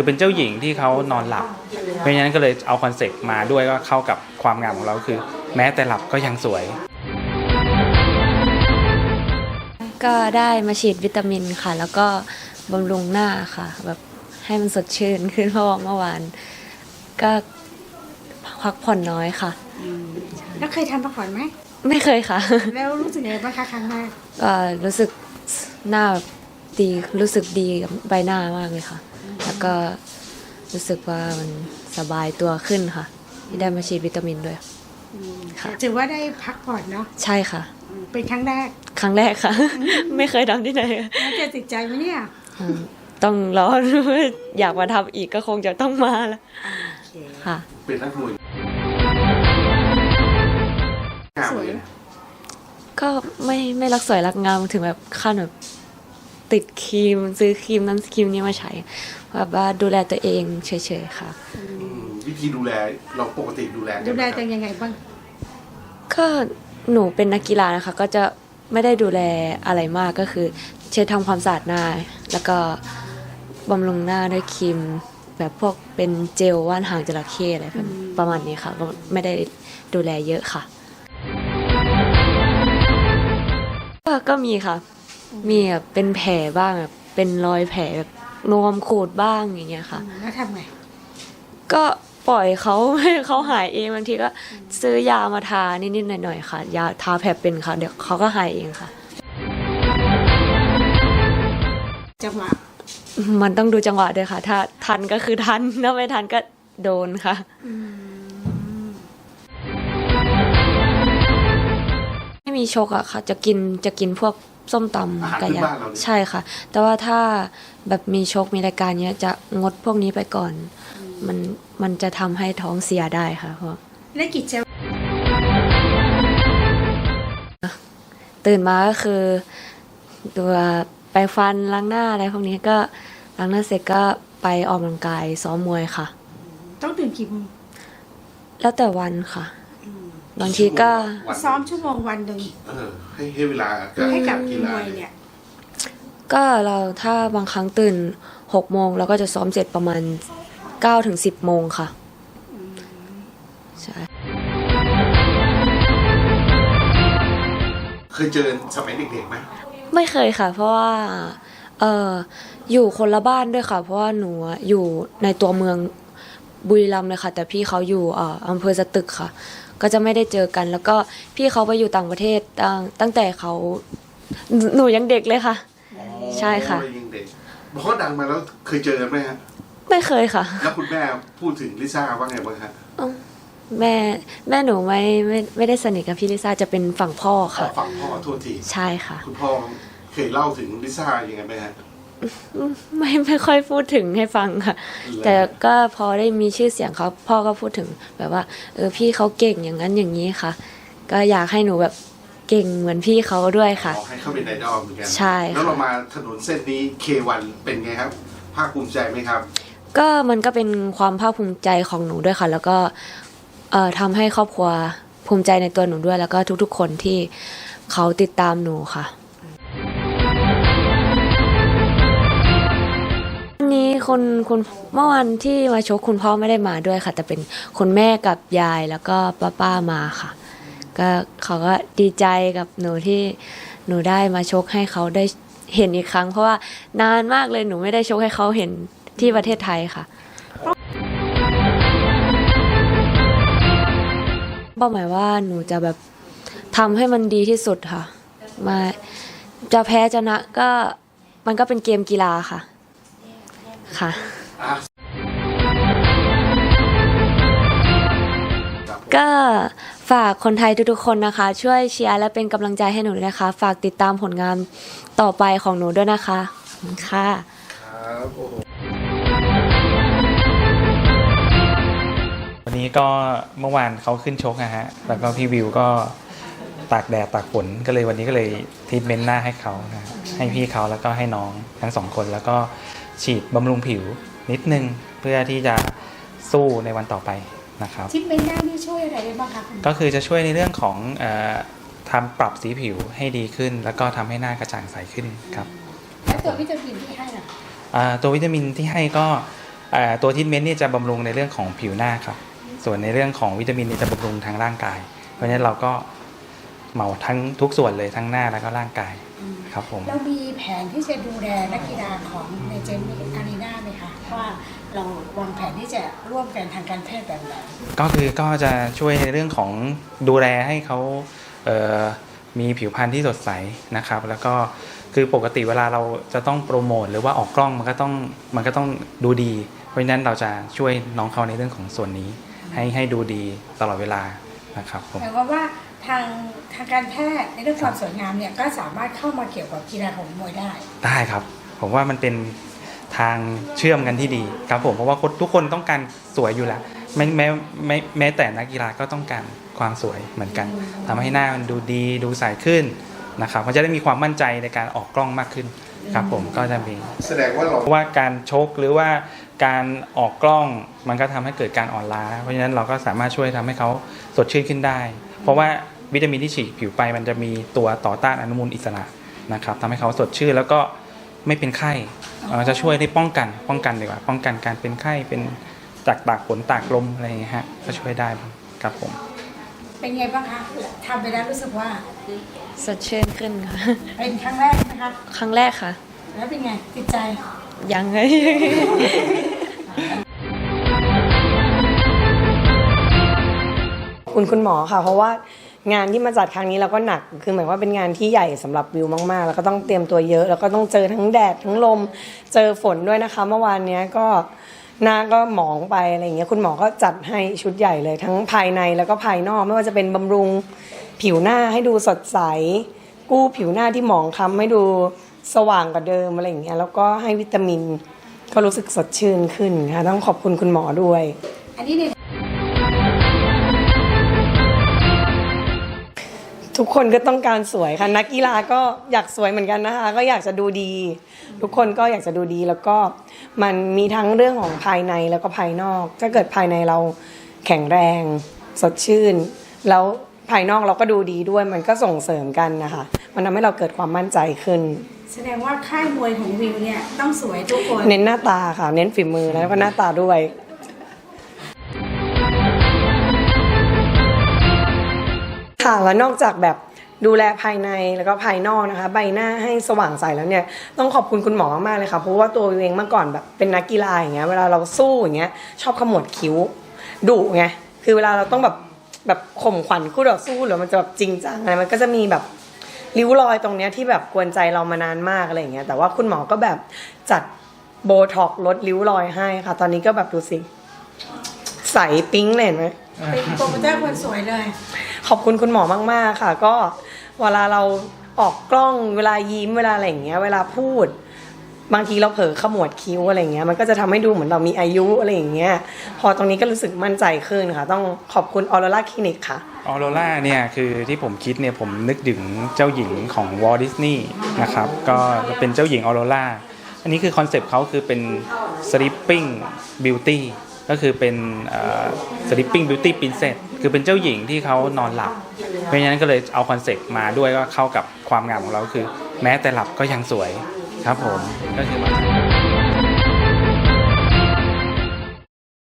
คือเป็นเจ้าหญิงที่เขานอนหลับ เพราะฉะนั้นก็เลยเอาคอนเซ็ปต์มาด้วยก็เข้ากับความงามของเราคือ แม้แต่หลับก็ยังสวย ก็ได้มาฉีดวิตามินค่ะ แล้วก็บำรุงหน้าค่ะ แบบให้มันสดชื่นขึ้นเพราะว่าเมื่อวาน ก็พักผ่อนน้อยค่ะ แล้วเคยทำมาก่อนไหม ไม่เคยค่ะ แล้วรู้สึกยังไงบ้างคะครั้งแรก ก็รู้สึกหน้าแบบดีรู้สึกดีกับใบหน้ามากเลยค่ะแล้ว ก็รู้สึกว่ามันสบายตัวขึ้นค่ะ ที่ได้มาฉีดวิตามินด้วย ค่ะ ถือว่าได้พักผ่อนเนาะใช่ค่ะ เป็นครั้งแรก ครั้งแรกค่ะ ไม่เคยทำที่ไหนแล้วจะติดใจไหมเนี่ยอืมต้องรออยากมาทำอีกก็คงจะต้องมาแล้วค่ะ เป็นนักมวยงามสวยเลยก็ไม่ไม่รักสวยรักงามถึงแบบขั้นแบบติดครีม ซื้อครีมนั้นครีมนี้มาใช้ แบบว่าดูแลตัวเองเฉยๆค่ะ อืมวิธีดูแลเราปกติดูแลไงดูแลบ้างตัวคเอรับงยังไงบ้าง ก็หนูเป็นนักกีฬานะคะ ก็จะไม่ได้ดูแลอะไรมากก็คือ เช็ดทำความสะอาดหน้า แล้วก็บำรุงหน้าด้วยครีมแบบพวกเป็นเจลว่านหางจระเข้อะไรแบบประมาณนี้ค่ะก็ไม่ได้ดูแลเยอะค่ะก็ก็มีค่ะ มีแบบเป็นแผลบ้างแบบเป็นรอยแผลแบบ นวมขูดบ้างอย่างเงี้ยค่ะ แล้วทำไง ก็ปล่อยเขา ให้เขาหายเองบางทีก็ซื้อยามาทานิดๆหน่อยๆค่ะ ยาทาแผลเป็นค่ะ เดี๋ยวเขาก็หายเองค่ะ จังหวะมันต้องดูจังหวะด้วยค่ะ ถ้าทันก็คือทันถ้าไม่ทันก็โดนค่ะ ไม่มีชกอะค่ะ จะกินจะกินพวก ส้มตำไก่ย่างใช่ค่ะ แต่ว่าถ้าแบบมีชกมีรายการเนี้ยจะงดพวกนี้ไปก่อน มันมันจะทำให้ท้องเสียได้ค่ะเพราะ ได้กี่เจลตื่นมาก็คือตัวไปรงฟันล้างหน้าอะไรพวกนี้ก็ล้างหน้าเสร็จก็ไปออกกำลังกายซ้อมมวยค่ะ ต้องตื่นกี่โมงแล้วแต่วันค่ะ บางทีก็ วันซ้อมชั่วโมงวันหนึ่งเออให้ให้เวลากับให้กับกีมฬาวยเนี่ย ก็เราถ้าบางครั้งตื่นหกโมงเราก็จะซ้อมเสร็จประมาณเก้าถึงสิบโมงค่ะใช่เคยเจอสมัยเด็กๆไหมไม่เคยค่ะ เพราะว่าเอออยู่คนละบ้านด้วยค่ะ เพราะว่าหนูอะอยู่ในตัวเมืองบุรีรัมย์เลยค่ะ แต่พี่เขาอยู่เอ่ออำเภอสตึกค่ะ ก็จะไม่ได้เจอกัน แล้วก็พี่เขาไปอยู่ต่างประเทศตั้งตั้งแต่เขาหนูหนูยังเด็กเลยค่ะ ใช่ค่ะ โอ้ยยังเด็กเพราะดังมาแล้วเคยเจอกันไหมฮะ ไม่เคยค่ะ แล้วคุณแม่พูดถึงลิซ่าว่าไงบ้างฮะแม่แม่หนูไม่ไม่ไม่ได้สนิทกับพี่ลิซ่าจะเป็นฝั่งพ่อขอค่ะ ฝั่งพ่อโทษที ใช่ค่ะ คุณพ่อเคยเล่าถึงลิซ่ายังไงไหมฮะ ไม่ไม่ค่อยพูดถึงให้ฟังค่ะ แต่ก็พอได้มีชื่อเสียงเขาพ่อก็พูดถึงแบบว่า เออพี่เขาเก่งอย่างนั้นอย่างนี้ค่ะ ก็อยากให้หนูแบบเก่งเหมือนพี่เขาด้วยค่ะขอให้เขาเป็นไอดอลเหมือนกันใช่ค่ะ แล้วเรามาถนนเส้นนี้ K1 เป็นไงครับ ภาคภูมิใจไหมครับ ก็มันก็เป็นความภาคภูมิใจของหนูด้วยค่ะ แล้วก็เอ่อทำให้ครอบครัวภูมิใจในตัวหนูด้วย แล้วก็ทุกๆ คนที่เขาติดตามหนูค่ะ วันคุณคุณเมื่อวันที่มาชกคุณพ่อไม่ได้มาด้วยค่ะ แต่เป็นคุณแม่กับยายแล้วก็ป้าป้าๆมาค่ะ ก็เขาก็ดีใจกับหนูที่หนูได้มาชกให้เขาได้เห็นอีกครั้ง เพราะว่านานมากเลยหนูไม่ได้ชกให้เขาเห็นที่ประเทศไทยค่ะเป้าหมายว่าหนูจะแบบทำให้มันดีที่สุดค่ะ มาจะแพ้จะนะก็มันก็เป็นเกมกีฬาค่ะ ค่ะอะก็ฝากคนไทยทุกๆคนนะคะ ช่วยเชียร์และเป็นกำลังใจให้หนูด้วยนะคะ ฝากติดตามผลงานต่อไปของหนูด้วยนะคะขอบคุณค่ะครับโอ้โหวันนี้ก็เมื่อวานเขาขึ้นชกนะฮะแล้วก็พี่วิวก็ตากแดดตากฝนก็เลยวันนี้ก็เลยทรีทเมนต์หน้าให้เขานะให้พี่เขาแล้วก็ให้น้องทั้งสองคนแล้วก็ ฉีดบำรุงผิวนิดนึง เพื่อที่จะสู้ในวันต่อไปนะครับทิปเมนต์หน้านี่ช่วยอะไรได้บ้างคะคุณก็คือจะช่วยในเรื่องของเออทำปรับสีผิวให้ดีขึ้น แล้วก็ทำให้หน้ากระจ่างใสขึ้นครับแล้วตัววิตามินที่ให้น่ะอ่าตัววิตามินที่ให้ก็เอ่อตัวทิทเมนต์นี่จะบำรุงในเรื่องของผิวหน้าครับ ส่วนในเรื่องของวิตามินนี่จะบำรุงทางร่างกาย เพราะฉะนั้นเราก็เหมาทั้งทุกส่วนเลยทั้งหน้าแล้วก็ร่างกาย ครับผม เรามีแผนที่จะดูแลนักกีฬาของในเจนอารีนาไหมคะว่าเราวางแผนที่จะร่วมกันทางการแพทย์แบบไหนก็คือก็จะช่วยในเรื่องของดูแลให้เขาเอ่อมีผิวพรรณที่สดใสนะครับ แล้วก็คือปกติเวลาเราจะต้องโปรโมทหรือว่าออกกล้องมันก็ต้องมันก็ต้องดูดี เพราะฉะนั้นเราจะช่วยน้องเขาในเรื่องของส่วนนี้ ให้ให้ดูดีตลอดเวลานะครับผมหมายความว่า ทางทางการแพทย์ในเรื่องความสวยงามเนี่ยก็สามารถเข้ามาเกี่ยวกับกีฬาของมวยได้ ได้ครับ ผมว่ามันเป็นทางเชื่อมกันที่ดีครับผมเพราะว่าคนทุกคนต้องการสวยอยู่แล้วแม้แม้แม้แม้แต่นักกีฬาก็ต้องการความสวยเหมือนกันทำให้หน้ามันดูดีดูใสขึ้นนะครับมันจะได้มีความมั่นใจในการออกกล้องมากขึ้นครับผมก็จะมีแสดงว่าเรา เพราะว่าการชกหรือว่า การออกกล้องมันก็ทำให้เกิดการอ่อนล้า เพราะฉะนั้นเราก็สามารถช่วยทำให้เขาสดชื่นขึ้นได้ เพราะว่าวิตามินที่ฉีดผิวไปมันจะมีตัวต่อต้านอนุมูลอิสระนะครับทำให้เขาสดชื่นแล้วก็ไม่เป็นไข้เอ่อจะช่วยได้ป้องกันป้องกันดีกว่า ป้องกันการเป็นไข้เป็นจากตากฝนตากลมอะไรอย่างเงี้ยฮะก็ช่วยได้ครับผม เป็นไงบ้างคะทำไปแล้วรู้สึกว่าสดชื่นขึ้นค่ะเป็นครั้งแรกนะคะครั้งแรกค่ะ แล้วเป็นไงติดใจยังไงขอบ คุณคุณหมอค่ะ เพราะว่างานที่มาจัดครั้งนี้เราก็หนัก คือหมายว่าเป็นงานที่ใหญ่สำหรับวิวมากๆ แล้วก็ต้องเตรียมตัวเยอะ แล้วก็ต้องเจอทั้งแดดทั้งลม เจอฝนด้วยนะคะ เมื่อวานเนี้ยก็หน้าก็หมองไปอะไรอย่างเงี้ยคุณหมอก็จัดให้ชุดใหญ่เลย ทั้งภายในแล้วก็ภายนอก ไม่ว่าจะเป็นบำรุงผิวหน้าให้ดูสดใส กู้ผิวหน้าที่หมองคล้ำให้ดูสว่างกว่าเดิมอะไรอย่างเงี้ยแล้วก็ให้วิตามิน ก็รู้สึกสดชื่นขึ้นค่ะต้องขอบคุณคุณหมอด้วย อันนี้เนี่ยทุกคนก็ต้องการสวยค่ะนักกีฬาก็อยากสวยเหมือนกันนะคะ ก็อยากจะดูดี ทุกคนก็อยากจะดูดีแล้วก็มันมีทั้งเรื่องของภายในแล้วก็ภายนอก ถ้าเกิดภายในเราแข็งแรง สดชื่น แล้วภายนอกเราก็ดูดีด้วยมันก็ส่งเสริมกันนะคะ มันทำให้เราเกิดความมั่นใจขึ้น แสดงว่าค่ายมวยของวิวเนี่ยต้องสวยทุกคน เน้นหน้าตาค่ะ เน้นฝีมือแล้วก็หน้าตาด้วย ค่ะแล้วนอกจากแบบดูแลภายในแล้วก็ภายนอกนะคะ ใบหน้าให้สว่างใสแล้วเนี่ยต้องขอบคุณคุณหมอมากๆเลยค่ะเพราะว่าตัวเองเมื่อก่อนแบบเป็นนักกีฬาอย่างเงี้ยเวลาเราสู้อย่างเงี้ยชอบขมวดคิ้วดุไงคือเวลาเราต้องแบบแบบข่มขวัญคู่ต่อสู้หรือมันจะแบบจริงจังอะไรมันก็จะมีแบบ ริ้วรอยตรงเนี้ยที่แบบกวนใจเรามานานมากอะไรอย่างเงี้ยแต่ว่าคุณหมอก็แบบจัดโบท็อกซ์ลดริ้วรอยให้ค่ะ ตอนนี้ก็แบบดูสิ ใสปิ๊งเลยเห็นไหม เป็นโปรโมเตอร์คนสวยเลย ขอบคุณคุณหมอมาก ๆ ค่ะ ก็เวลาเราออกกล้องเวลายิ้มเวลาอะไรอย่างเงี้ย เวลาพูด บางทีเราเผลอขมวดคิ้วอะไรเงี้ยมันก็จะทำให้ดูเหมือนเรามีอายุอะไรอย่างเงี้ยพอตรงนี้ก็รู้สึกมั่นใจขึ้นค่ะ ต้องขอบคุณออโรราคลินิกค่ะออโรล่าเนี่ยคือที่ผมคิดเนี่ยผมนึกถึงเจ้าหญิงของวอลดิสนีย์นะครับก็เป็นเจ้าหญิงออโรล่าอันนี้คือคอนเซปต์เขาคือเป็น sleeping beauty ก็คือเป็นเอ่อ sleeping beauty princess คือเป็นเจ้าหญิงที่เขานอนหลับ เพราะฉะนั้นก็เลยเอาคอนเซปต์มาด้วยก็เข้ากับความงามของเราคือ แม้แต่หลับก็ยังสวย ครับผมก็คือมา